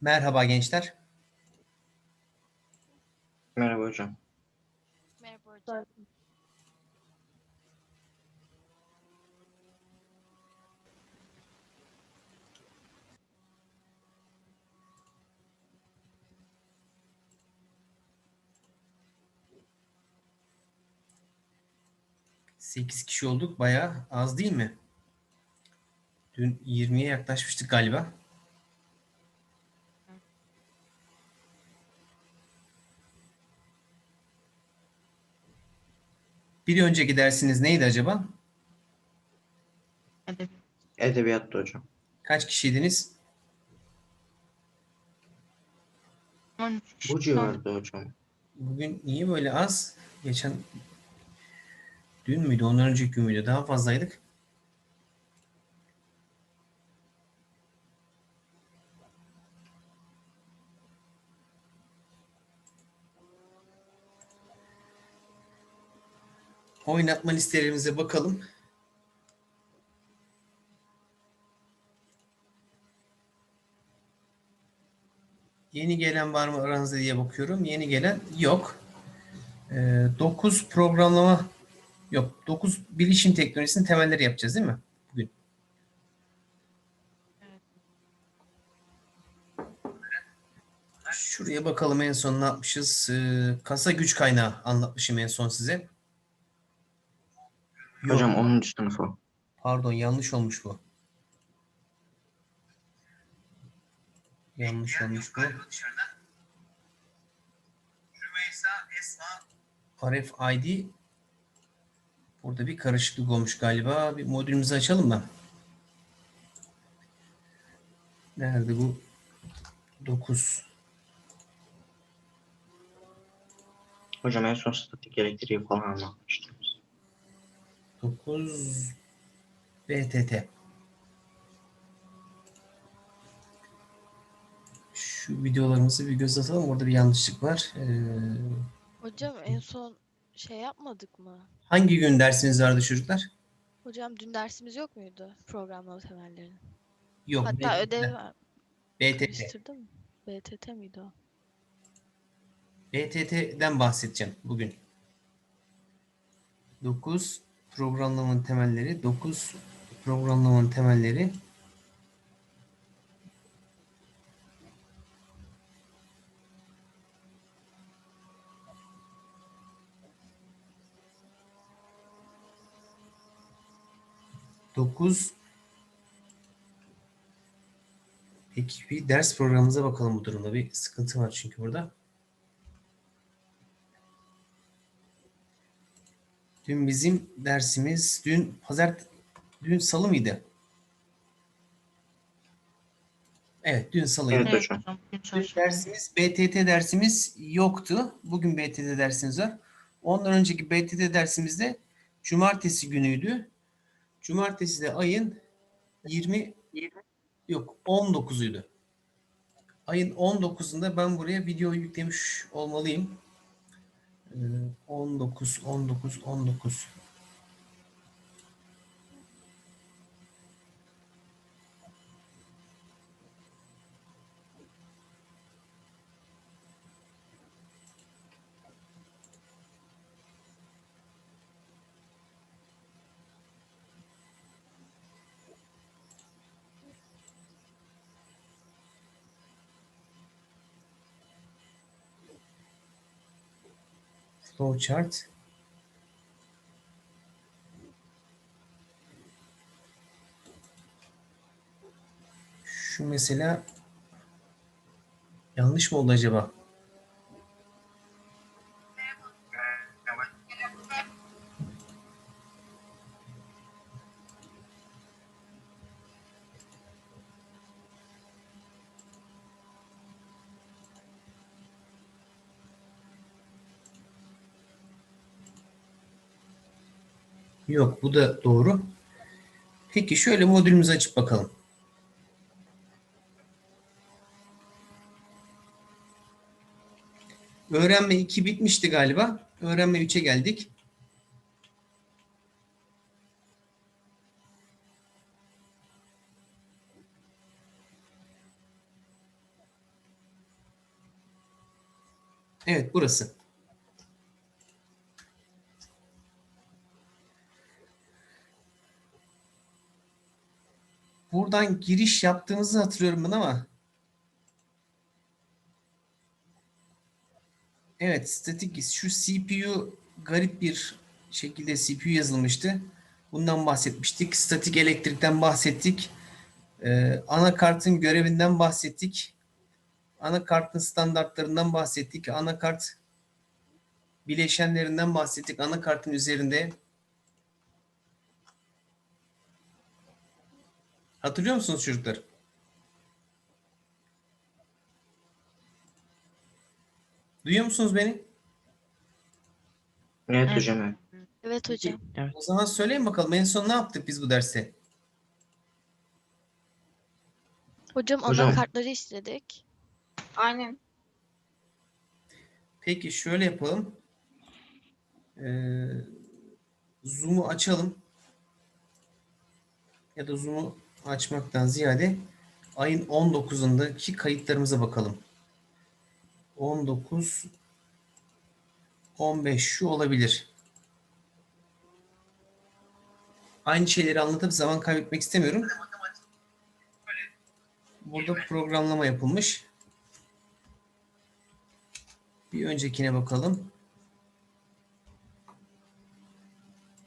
Merhaba gençler. Merhaba hocam. Merhaba hocam. Sekiz kişi olduk. Bayağı az değil mi? Dün 20'ye yaklaşmıştık galiba. Bir önceki dersiniz neydi acaba? Edebiyatta hocam. Kaç kişiydiniz? 13. Bu civarda hocam. Bugün niye böyle az? Geçen dün müydü? Ondan önceki gün müydü? Daha fazlaydık. Oynatma listelerimize bakalım. Yeni gelen var mı aranızda diye bakıyorum. Yeni gelen yok. 9 programlama yok. 9 bilişim teknolojisinin temelleri yapacağız değil mi? Bugün. Şuraya bakalım en son ne yapmışız. Ee, kasa güç kaynağı anlatmışım en son size. Yok, Hocam 10. sınıf o. Pardon yanlış olmuş bu. Yanlış olmuş bu. RFID burada bir karışıklık olmuş galiba. Bir modülümüzü açalım mı? Nerede bu? 9. Hocam en son statik elektriği falan anlatmıştınız. 9 BTT. Şu videolarımızı bir göz atalım. Orada bir yanlışlık var. Ee, Hocam en son şey yapmadık mı? hangi gün dersiniz vardı çocuklar? Hocam dün dersimiz yok muydu? Programlama temellerinin. Yok. Hatta BTT. ödev var. BTT. Karıştırdım. BTT miydi o? BTT'den bahsedeceğim bugün. 9 programlamanın temelleri. 9 programlamanın temelleri. Dokuz Peki bir ders programımıza bakalım bu durumda. Bir sıkıntı var çünkü burada. Dün bizim dersimiz, dün pazar, dün salı mıydı? Evet, dün salıydı. Evet hocam. Dün dersimiz, BTT dersimiz yoktu. Bugün BTT dersimiz var. Ondan önceki BTT dersimizde cumartesi günüydü. Cumartesi de ayın 20 yok 19'uydu. Ayın 19'unda ben buraya video yüklemiş olmalıyım. Ee, 19 19 19 flowchart şu mesela yanlış mı oldu acaba? Yok bu da doğru. Peki şöyle modülümüzü açıp bakalım. Öğrenme 2 bitmişti galiba. Öğrenme 3'e geldik. Evet burası. Buradan giriş yaptığımızı hatırlıyorum ben ama Evet, statik şu CPU garip bir şekilde CPU yazılmıştı. Bundan bahsetmiştik. Statik elektrikten bahsettik. Ee, anakartın görevinden bahsettik. Anakartın standartlarından bahsettik. Anakart bileşenlerinden bahsettik. Anakartın üzerinde. Hatırlıyor musunuz çocuklar? Duyuyor musunuz beni? Evet Evet. hocam evet. Evet hocam. O zaman söyleyin bakalım en son ne yaptık biz bu derste? Hocam Hocam. anakartları istedik. Aynen. Peki şöyle yapalım. Ee, Zoom'u açalım. Ya da Zoom'u açmaktan ziyade ayın 19'undaki kayıtlarımıza bakalım. 19 15 şu olabilir. Aynı şeyleri anlatıp zaman kaybetmek istemiyorum. Burada programlama yapılmış. Bir öncekine bakalım.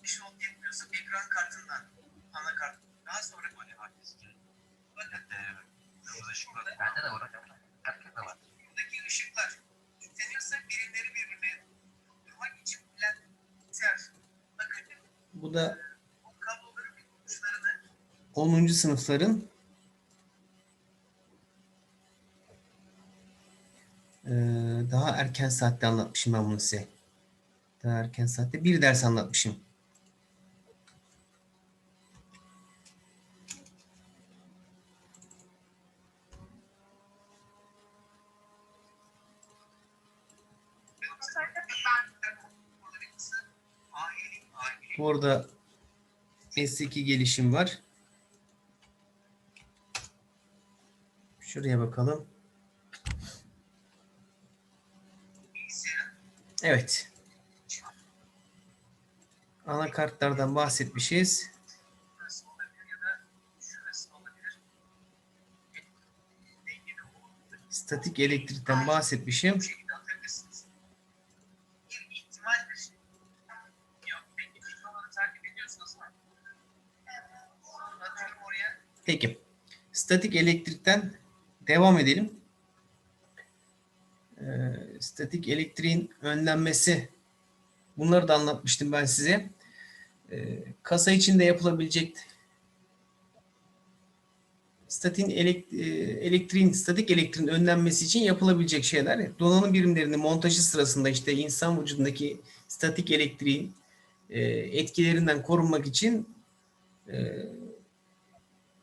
Bir şey yetmiyorsa ekran kartından anakart daha sonra böyle Bakın Kırmızı ışıklar. Bende de var hocam. Herkes de var. buradaki ışıklar yükleniyorsa birimleri birbirine durmak için bilgisayar. Bakın bu da bu kabloların uçlarını 10. sınıfların Ee, daha erken saatte anlatmışım ben bunu size. Daha erken saatte bir ders anlatmışım. Burada mesleki gelişim var. Şuraya bakalım. Evet. Anakartlardan bahsetmişiz. Statik elektrikten bahsetmişim. Peki. Statik elektrikten devam edelim. Ee, statik elektriğin önlenmesi bunları da anlatmıştım ben size. Ee, kasa içinde yapılabilecek statin e, elektriğin statik elektriğin önlenmesi için yapılabilecek şeyler. Donanım birimlerinde montajı sırasında işte insan vücudundaki statik elektriğin e, etkilerinden korunmak için e,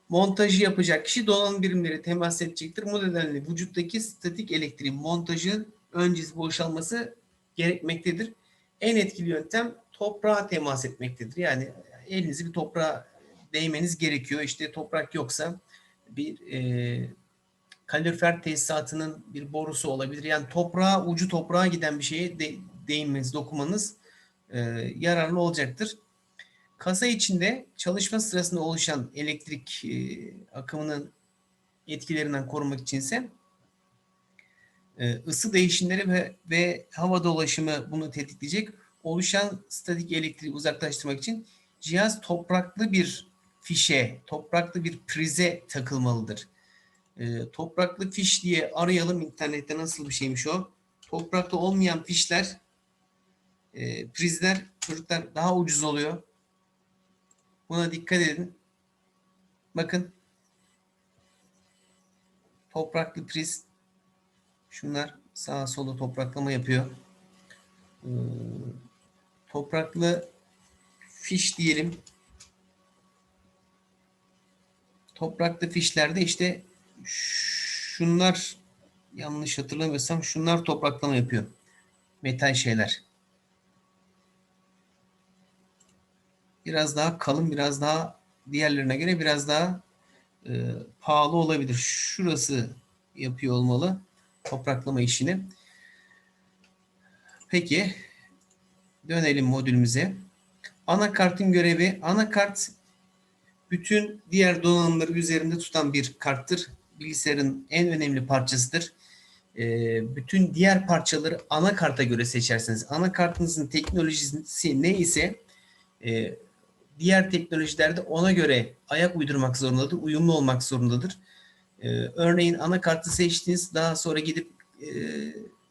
montajı yapacak kişi donanım birimleri temas edecektir. Bu nedenle vücuttaki statik elektriğin montajı öncesi boşalması gerekmektedir. En etkili yöntem toprağa temas etmektedir. Yani elinizi bir toprağa değmeniz gerekiyor. İşte toprak yoksa bir e, kalorifer tesisatının bir borusu olabilir. Yani toprağa, ucu toprağa giden bir şeye de, değinmeniz, dokunmanız e, yararlı olacaktır. Kasa içinde çalışma sırasında oluşan elektrik e, akımının etkilerinden korumak içinse e, ısı değişimleri ve, ve hava dolaşımı bunu tetikleyecek. Oluşan statik elektriği uzaklaştırmak için cihaz topraklı bir fişe, topraklı bir prize takılmalıdır. E, topraklı fiş diye arayalım internette nasıl bir şeymiş o. Topraklı olmayan fişler, e, prizler çocuklar daha ucuz oluyor. Buna dikkat edin. Bakın. Topraklı priz. Şunlar sağa sola topraklama yapıyor. Ee, topraklı fiş diyelim. Topraklı fişlerde işte şunlar yanlış hatırlamıyorsam şunlar topraklama yapıyor. Metal şeyler. Biraz daha kalın, biraz daha diğerlerine göre biraz daha e, pahalı olabilir. Şurası yapıyor olmalı topraklama işini. Peki dönelim modülümüze. Anakartın görevi anakart bütün diğer donanımları üzerinde tutan bir karttır. Bilgisayarın en önemli parçasıdır. Ee, bütün diğer parçaları anakarta göre seçersiniz. Anakartınızın teknolojisi ne ise e, diğer teknolojilerde ona göre ayak uydurmak zorundadır, uyumlu olmak zorundadır. Ee, örneğin anakartı seçtiniz, daha sonra gidip e,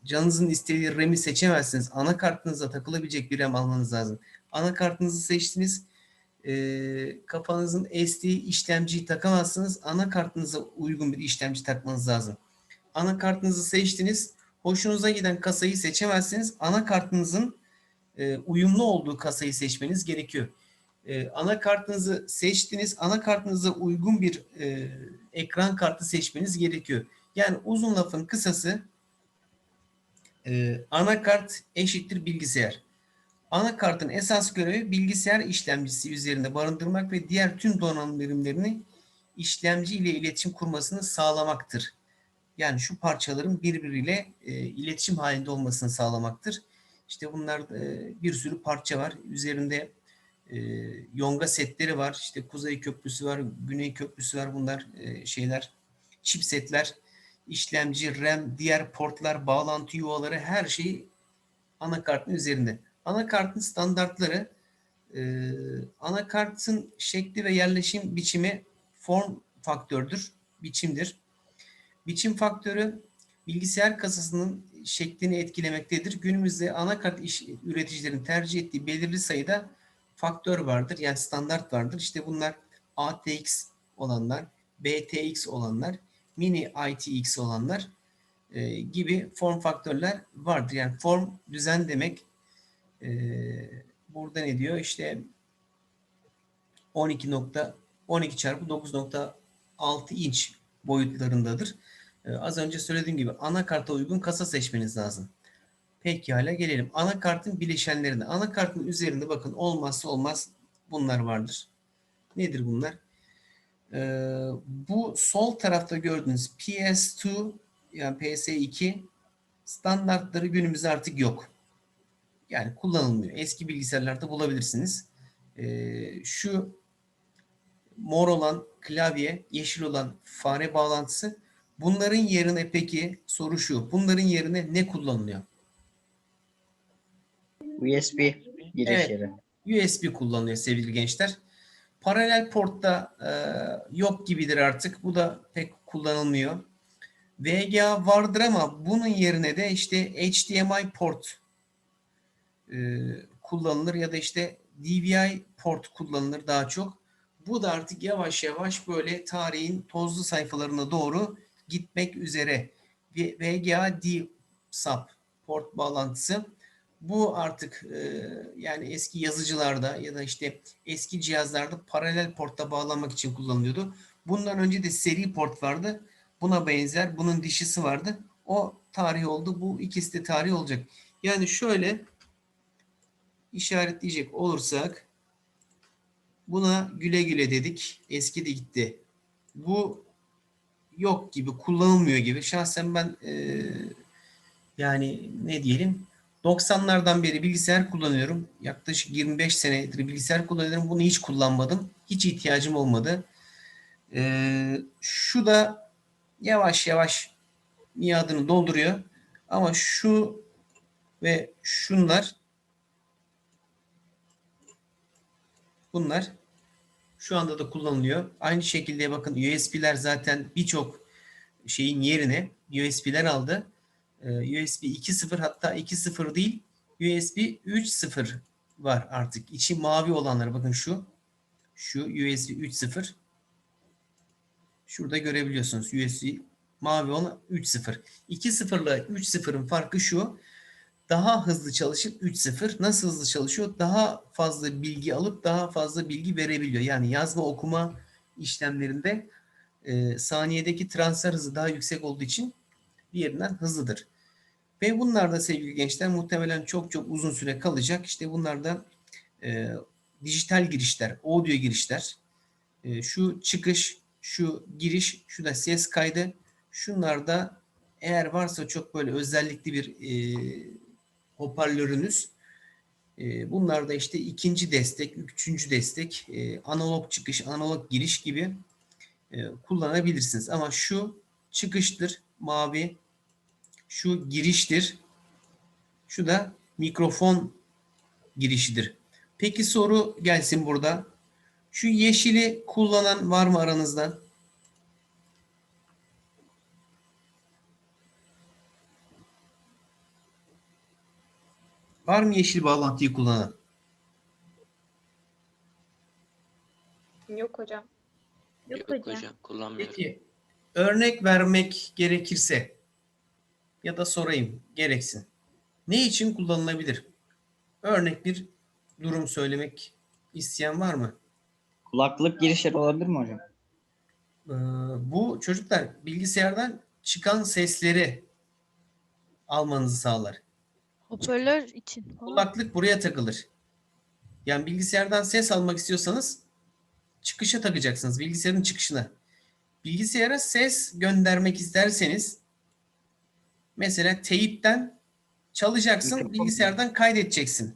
canınızın istediği RAM'i seçemezsiniz. Anakartınıza takılabilecek bir RAM almanız lazım. Anakartınızı seçtiniz, e, kafanızın SD işlemciyi takamazsınız. Anakartınıza uygun bir işlemci takmanız lazım. Anakartınızı seçtiniz, hoşunuza giden kasayı seçemezsiniz. Anakartınızın e, uyumlu olduğu kasayı seçmeniz gerekiyor. E, anakartınızı seçtiniz, anakartınıza uygun bir e, ekran kartı seçmeniz gerekiyor. Yani uzun lafın kısası e, anakart eşittir bilgisayar. Anakartın esas görevi bilgisayar işlemcisi üzerinde barındırmak ve diğer tüm donanım birimlerini işlemci ile iletişim kurmasını sağlamaktır. Yani şu parçaların birbiriyle e, iletişim halinde olmasını sağlamaktır. İşte bunlar e, bir sürü parça var. Üzerinde e, yonga setleri var. İşte Kuzey Köprüsü var, Güney Köprüsü var. Bunlar e, şeyler, chipsetler, işlemci, RAM, diğer portlar, bağlantı yuvaları her şey anakartın üzerinde. Anakartın standartları e, anakartın şekli ve yerleşim biçimi form faktördür, biçimdir. Biçim faktörü bilgisayar kasasının şeklini etkilemektedir. Günümüzde anakart iş, üreticilerin tercih ettiği belirli sayıda faktör vardır. Yani standart vardır. İşte bunlar ATX olanlar, BTX olanlar, mini ITX olanlar e, gibi form faktörler vardır. Yani form düzen demek. E, burada ne diyor? İşte 12 nokta 12 çarpı 9.6 inç boyutlarındadır. Ee, az önce söylediğim gibi anakarta uygun kasa seçmeniz lazım. Pekala gelelim. Anakartın bileşenlerine. Anakartın üzerinde bakın olmazsa olmaz bunlar vardır. Nedir bunlar? Ee, bu sol tarafta gördüğünüz PS2 yani PS2 standartları günümüzde artık yok. Yani kullanılmıyor. Eski bilgisayarlarda bulabilirsiniz. Ee, şu mor olan klavye, yeşil olan fare bağlantısı Bunların yerine peki soru şu. Bunların yerine ne kullanılıyor? USB giriş Evet. USB kullanılıyor sevgili gençler. Paralel portta e, yok gibidir artık. Bu da pek kullanılmıyor. VGA vardır ama bunun yerine de işte HDMI port e, kullanılır ya da işte DVI port kullanılır daha çok. Bu da artık yavaş yavaş böyle tarihin tozlu sayfalarına doğru gitmek üzere. VGA D sub port bağlantısı. Bu artık e, yani eski yazıcılarda ya da işte eski cihazlarda paralel portta bağlanmak için kullanılıyordu. Bundan önce de seri port vardı. Buna benzer. Bunun dişisi vardı. O tarih oldu. Bu ikisi de tarih olacak. Yani şöyle işaretleyecek olursak buna güle güle dedik. Eski de gitti. Bu yok gibi, kullanılmıyor gibi. Şahsen ben e, yani ne diyelim 90'lardan beri bilgisayar kullanıyorum. Yaklaşık 25 senedir bilgisayar kullanıyorum. Bunu hiç kullanmadım. Hiç ihtiyacım olmadı. E, şu da yavaş yavaş miadını dolduruyor. Ama şu ve şunlar bunlar şu anda da kullanılıyor. Aynı şekilde bakın USB'ler zaten birçok şeyin yerine USB'ler aldı. Ee, USB 2.0 hatta 2.0 değil USB 3.0 var artık. İçi mavi olanlar bakın şu. Şu USB 3.0. Şurada görebiliyorsunuz USB mavi olan 3.0. 2.0 ile 3.0'ın farkı şu. Daha hızlı çalışır 3.0. Nasıl hızlı çalışıyor? Daha fazla bilgi alıp daha fazla bilgi verebiliyor. Yani yazma okuma işlemlerinde e, saniyedeki transfer hızı daha yüksek olduğu için diğerinden hızlıdır. Ve bunlar da sevgili gençler muhtemelen çok çok uzun süre kalacak. İşte bunlar da e, dijital girişler, audio girişler. E, şu çıkış, şu giriş, şu da ses kaydı. Şunlar da eğer varsa çok böyle özellikli bir e, hoparlörünüz. E, bunlar da işte ikinci destek, üçüncü destek, e, analog çıkış, analog giriş gibi e, kullanabilirsiniz. Ama şu çıkıştır, mavi. Şu giriştir. Şu da mikrofon girişidir. Peki soru gelsin burada. Şu yeşili kullanan var mı aranızda? Var mı yeşil bağlantıyı kullanan? Yok hocam. Yok, hocam. kullanmıyorum. Peki örnek vermek gerekirse ya da sorayım gereksin. Ne için kullanılabilir? Örnek bir durum söylemek isteyen var mı? Kulaklık girişleri olabilir mi hocam? Ee, bu çocuklar bilgisayardan çıkan sesleri almanızı sağlar. Hoparlör için. Kulaklık buraya takılır. Yani bilgisayardan ses almak istiyorsanız çıkışa takacaksınız. Bilgisayarın çıkışına. Bilgisayara ses göndermek isterseniz mesela teyipten çalacaksın, bilgisayardan kaydedeceksin.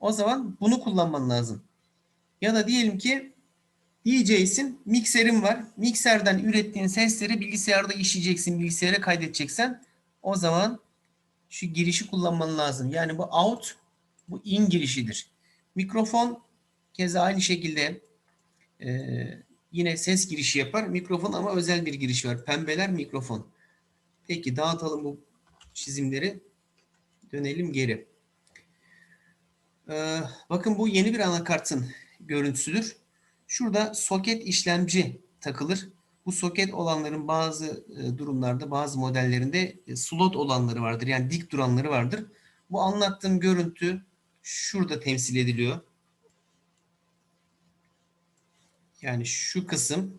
O zaman bunu kullanman lazım. Ya da diyelim ki DJ'sin, mikserin var. Mikserden ürettiğin sesleri bilgisayarda işleyeceksin, bilgisayara kaydedeceksen o zaman şu girişi kullanman lazım. Yani bu out, bu in girişidir. Mikrofon keza aynı şekilde e, yine ses girişi yapar. Mikrofon ama özel bir giriş var. Pembeler mikrofon. Peki dağıtalım bu çizimleri. Dönelim geri. Ee, bakın bu yeni bir anakartın görüntüsüdür. Şurada soket işlemci takılır. Bu soket olanların bazı e, durumlarda, bazı modellerinde e, slot olanları vardır. Yani dik duranları vardır. Bu anlattığım görüntü şurada temsil ediliyor. Yani şu kısım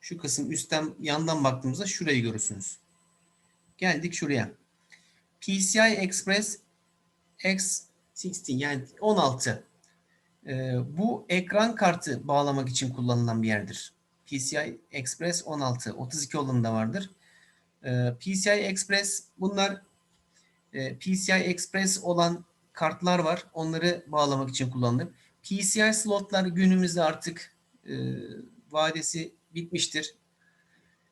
şu kısım üstten yandan baktığımızda şurayı görürsünüz. Geldik şuraya. PCI Express X16 yani 16. Ee, bu ekran kartı bağlamak için kullanılan bir yerdir. PCI Express 16. 32 olanında vardır. Ee, PCI Express bunlar e, PCI Express olan kartlar var. Onları bağlamak için kullanılır. PCI slotlar günümüzde artık e, vadesi bitmiştir.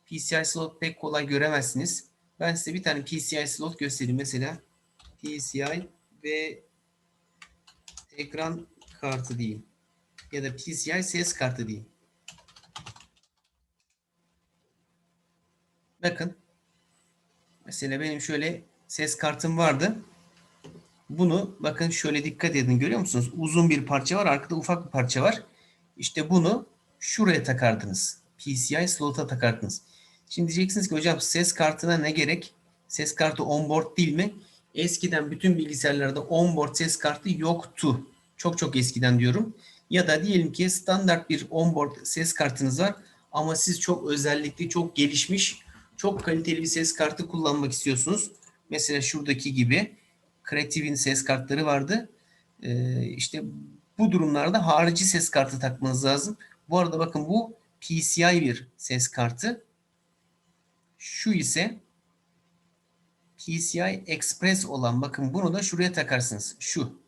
PCI slot pek kolay göremezsiniz. Ben size bir tane PCI slot göstereyim. Mesela PCI ve ekran kartı diyeyim. Ya da PCI ses kartı diyeyim. Bakın. Mesela benim şöyle ses kartım vardı. Bunu bakın şöyle dikkat edin görüyor musunuz? Uzun bir parça var. Arkada ufak bir parça var. İşte bunu şuraya takardınız. PCI slota takardınız. Şimdi diyeceksiniz ki hocam ses kartına ne gerek? Ses kartı onboard değil mi? Eskiden bütün bilgisayarlarda onboard ses kartı yoktu. Çok çok eskiden diyorum. Ya da diyelim ki standart bir onboard ses kartınız var ama siz çok özellikli, çok gelişmiş, çok kaliteli bir ses kartı kullanmak istiyorsunuz. Mesela şuradaki gibi Creative'in ses kartları vardı. Ee, işte bu durumlarda harici ses kartı takmanız lazım. Bu arada bakın bu PCI bir ses kartı. Şu ise PCI Express olan bakın bunu da şuraya takarsınız. Şu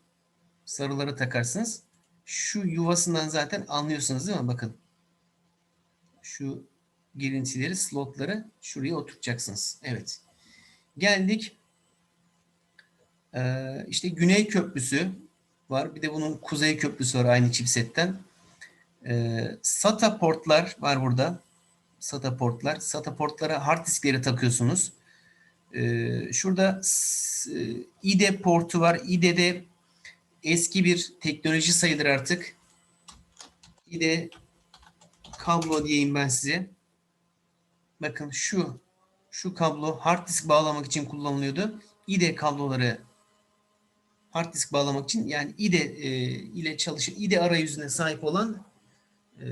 sarıları takarsınız. Şu yuvasından zaten anlıyorsunuz değil mi? Bakın. Şu girintileri, slotları şuraya oturtacaksınız. Evet. Geldik. Ee, işte Güney Köprüsü var. Bir de bunun Kuzey Köprüsü var aynı chipsetten. Ee, SATA portlar var burada. SATA portlar. SATA portlara hard diskleri takıyorsunuz. Ee, şurada e, IDE portu var. IDE'de eski bir teknoloji sayılır artık. IDE kablo diyeyim ben size. Bakın şu şu kablo hard disk bağlamak için kullanılıyordu. IDE kabloları hard disk bağlamak için yani IDE e, ile çalışan IDE arayüzüne sahip olan e,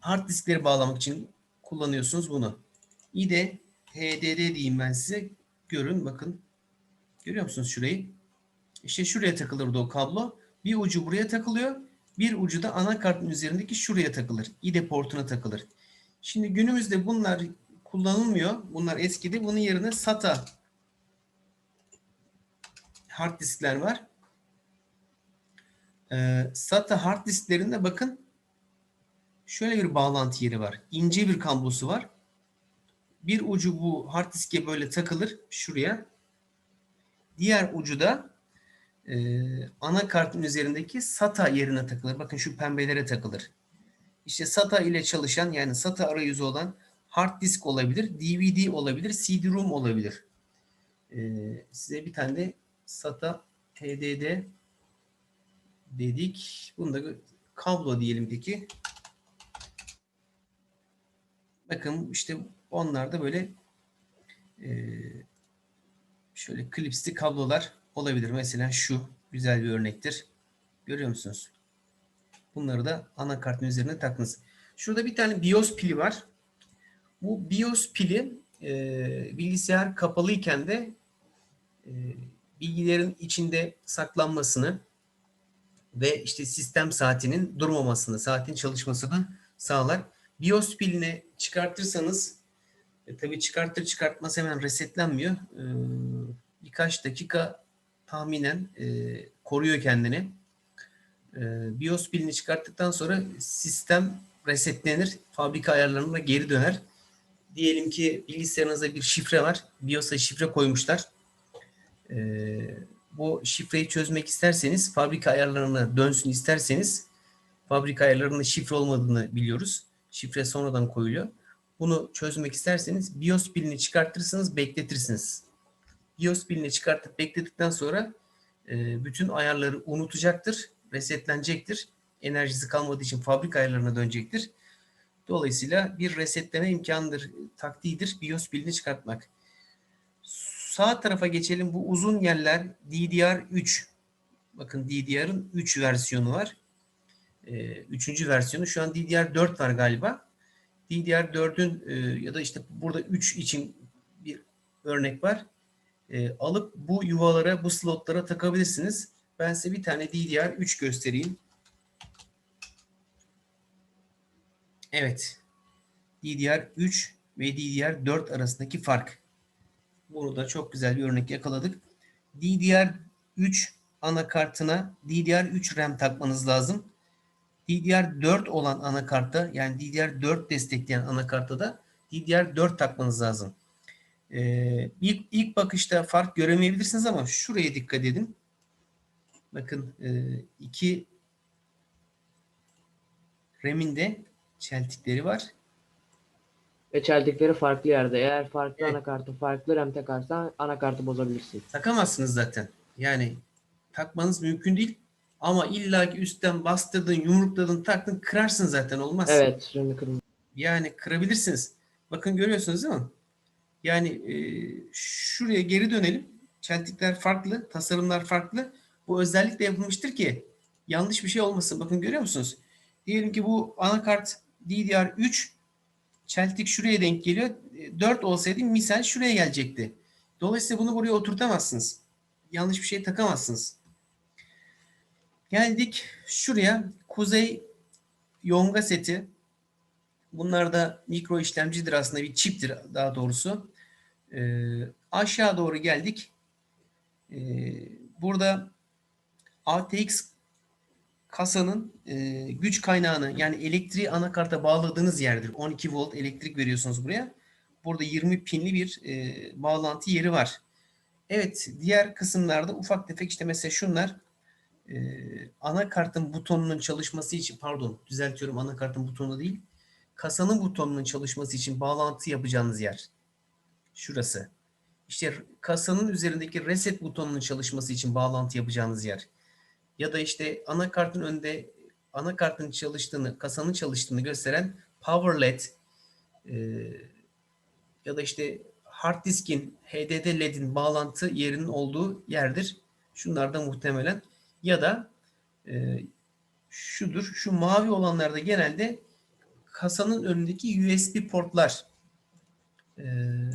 hard diskleri bağlamak için kullanıyorsunuz bunu. IDE HDD diyeyim ben size. Görün bakın. Görüyor musunuz şurayı? İşte şuraya takılırdı o kablo. Bir ucu buraya takılıyor. Bir ucu da anakartın üzerindeki şuraya takılır. IDE portuna takılır. Şimdi günümüzde bunlar kullanılmıyor. Bunlar eskidi. Bunun yerine SATA hard diskler var. Ee, SATA hard disklerinde bakın şöyle bir bağlantı yeri var. İnce bir kablosu var. Bir ucu bu hard diske böyle takılır şuraya. Diğer ucu da e, anakartın üzerindeki SATA yerine takılır. Bakın şu pembelere takılır. İşte SATA ile çalışan yani SATA arayüzü olan hard disk olabilir, DVD olabilir, CD-ROM olabilir. Ee, size bir tane de SATA HDD dedik. Bunu da kablo diyelim peki. Bakın işte onlar da böyle e, şöyle klipsli kablolar olabilir. Mesela şu güzel bir örnektir. Görüyor musunuz? Bunları da anakartın üzerine takınız. Şurada bir tane BIOS pili var. Bu BIOS pili e, bilgisayar kapalıyken de e, bilgilerin içinde saklanmasını ve işte sistem saatinin durmamasını, saatin çalışmasını sağlar. BIOS pilini çıkartırsanız e, tabii çıkartır çıkartmaz hemen resetlenmiyor. E, birkaç dakika tahminen e, koruyor kendini. E, BIOS pilini çıkarttıktan sonra sistem resetlenir. Fabrika ayarlarına geri döner. Diyelim ki bilgisayarınızda bir şifre var. BIOS'a şifre koymuşlar. E, bu şifreyi çözmek isterseniz, fabrika ayarlarına dönsün isterseniz, fabrika ayarlarında şifre olmadığını biliyoruz. Şifre sonradan koyuluyor. Bunu çözmek isterseniz BIOS pilini çıkartırsınız, bekletirsiniz. BIOS pilini çıkartıp bekledikten sonra e, bütün ayarları unutacaktır, resetlenecektir. Enerjisi kalmadığı için fabrika ayarlarına dönecektir. Dolayısıyla bir resetleme imkanıdır, taktiğidir BIOS pilini çıkartmak. Sağ tarafa geçelim. Bu uzun yerler DDR3. Bakın DDR'ın 3 versiyonu var. Ee, üçüncü versiyonu. Şu an DDR4 var galiba. DDR4'ün e, ya da işte burada 3 için bir örnek var. E, alıp bu yuvalara, bu slotlara takabilirsiniz. Ben size bir tane DDR3 göstereyim. Evet. DDR3 ve DDR4 arasındaki fark. Bunu da çok güzel bir örnek yakaladık. DDR3 anakartına DDR3 RAM takmanız lazım. DDR4 olan anakartta yani DDR4 destekleyen anakartta da DDR4 takmanız lazım. Ee, ilk, ilk bakışta fark göremeyebilirsiniz ama şuraya dikkat edin. Bakın e, iki RAM'in de çeltikleri var. Ve çeltikleri farklı yerde. Eğer farklı Evet. anakartı farklı RAM takarsan anakartı bozabilirsin. Takamazsınız zaten. Yani takmanız mümkün değil. Ama illa ki üstten bastırdın, yumrukladın, taktın, kırarsın zaten olmaz. Evet, şimdi kırmızı. Yani kırabilirsiniz. Bakın görüyorsunuz değil mi? Yani e, şuraya geri dönelim. Çentikler farklı, tasarımlar farklı. Bu özellikle yapılmıştır ki yanlış bir şey olmasın. Bakın görüyor musunuz? Diyelim ki bu anakart DDR3 çeltik şuraya denk geliyor. E, 4 olsaydı misal şuraya gelecekti. Dolayısıyla bunu buraya oturtamazsınız. Yanlış bir şey takamazsınız. Geldik şuraya. Kuzey yonga seti. Bunlar da mikro işlemcidir aslında bir çiptir daha doğrusu. Ee, aşağı doğru geldik. Ee, burada ATX kasanın e, güç kaynağını yani elektriği anakarta bağladığınız yerdir. 12 volt elektrik veriyorsunuz buraya. Burada 20 pinli bir e, bağlantı yeri var. Evet diğer kısımlarda ufak tefek işte mesela şunlar e, anakartın butonunun çalışması için pardon düzeltiyorum anakartın butonu değil kasanın butonunun çalışması için bağlantı yapacağınız yer. Şurası. İşte kasanın üzerindeki reset butonunun çalışması için bağlantı yapacağınız yer. Ya da işte anakartın önünde anakartın çalıştığını, kasanın çalıştığını gösteren power led e, ya da işte hard diskin HDD led'in bağlantı yerinin olduğu yerdir. Şunlar da muhtemelen ya da e, şudur. Şu mavi olanlarda genelde kasanın önündeki USB portlar. Ee,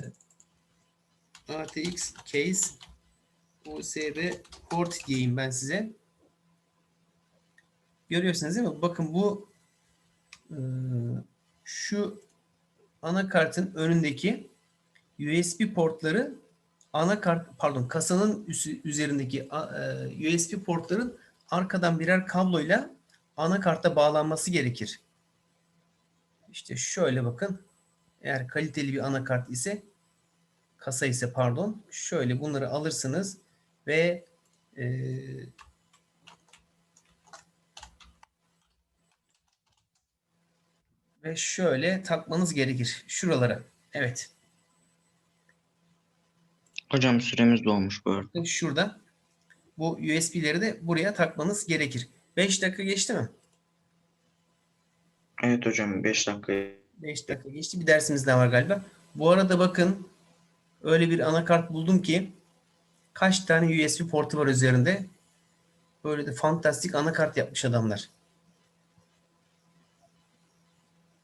ATX case USB port diyeyim ben size. Görüyorsunuz değil mi? Bakın bu e, şu anakartın önündeki USB portları anakart pardon kasanın üzerindeki e, USB portların arkadan birer kabloyla anakarta bağlanması gerekir. İşte şöyle bakın. Eğer kaliteli bir anakart ise kasa ise pardon şöyle bunları alırsınız ve e, ve şöyle takmanız gerekir şuralara. Evet. Hocam süremiz dolmuş bu arada. Şurada. Bu USB'leri de buraya takmanız gerekir. 5 dakika geçti mi? Evet hocam 5 dakika 5 dakika geçti. Bir dersimiz daha var galiba. Bu arada bakın öyle bir anakart buldum ki kaç tane USB portu var üzerinde. Böyle de fantastik anakart yapmış adamlar.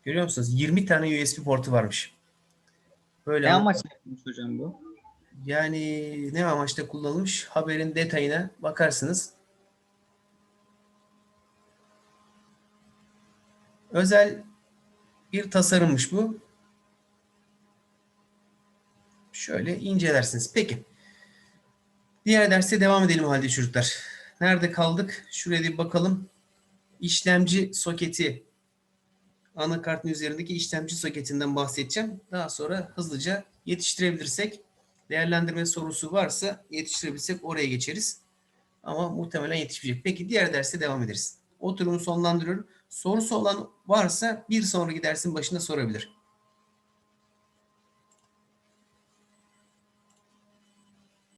Görüyor musunuz? 20 tane USB portu varmış. Böyle Ne yapmış hocam bu? Yani ne amaçla kullanılmış? Haberin detayına bakarsınız. Özel bir tasarımmış bu. Şöyle incelersiniz. Peki. Diğer derste devam edelim halde çocuklar. Nerede kaldık? Şuraya bir bakalım. İşlemci soketi. Anakartın üzerindeki işlemci soketinden bahsedeceğim. Daha sonra hızlıca yetiştirebilirsek değerlendirme sorusu varsa yetiştirebilsek oraya geçeriz. Ama muhtemelen yetişmeyecek. Peki diğer derste devam ederiz. Oturumu sonlandırıyorum. Sorusu olan varsa bir sonraki dersin başında sorabilir.